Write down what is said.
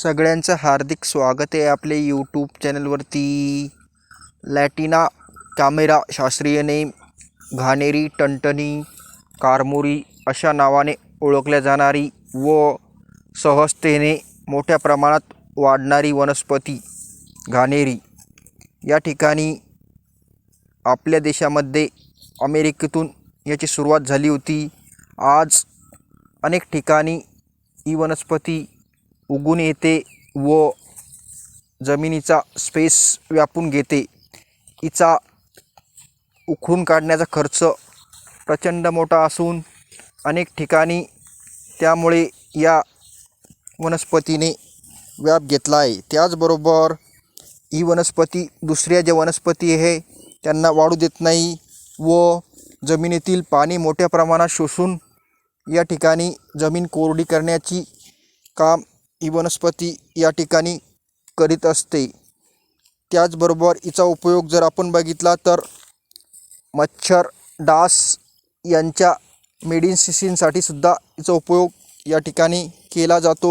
सगळ्यांचं हार्दिक स्वागत आहे आपले यूट्यूब चॅनलवरती लॅटिना कॅमेरा शास्त्रीय नेम घाणेरी टणटणी कारमोरी अशा नावाने ओळखल्या जाणारी व सहजतेने मोठ्या प्रमाणात वाढणारी वनस्पती घाणेरी. या ठिकाणी आपल्या देशामध्ये अमेरिकेतून याची सुरुवात झाली होती. आज अनेक ठिकाणी ही वनस्पती उगून येते व जमिनीचा स्पेस व्यापून घेते. हिचा उखडून काढण्याचा खर्च प्रचंड मोठा असून अनेक ठिकाणी त्यामुळे या वनस्पतीने व्याप घेतला आहे. त्याचबरोबर ही वनस्पती दुसऱ्या ज्या वनस्पती आहे त्यांना वाढू देत नाही व जमिनीतील पाणी मोठ्या प्रमाणात शोषून या ठिकाणी जमीन कोरडी करण्याची काम ही वनस्पती या ठिकाणी करीत असते. त्याचबरोबर हिचा उपयोग जर आपण बघितला तर मच्छर डास यांच्या मेडिसिनसाठी सुद्धा हिचा उपयोग या ठिकाणी केला जातो.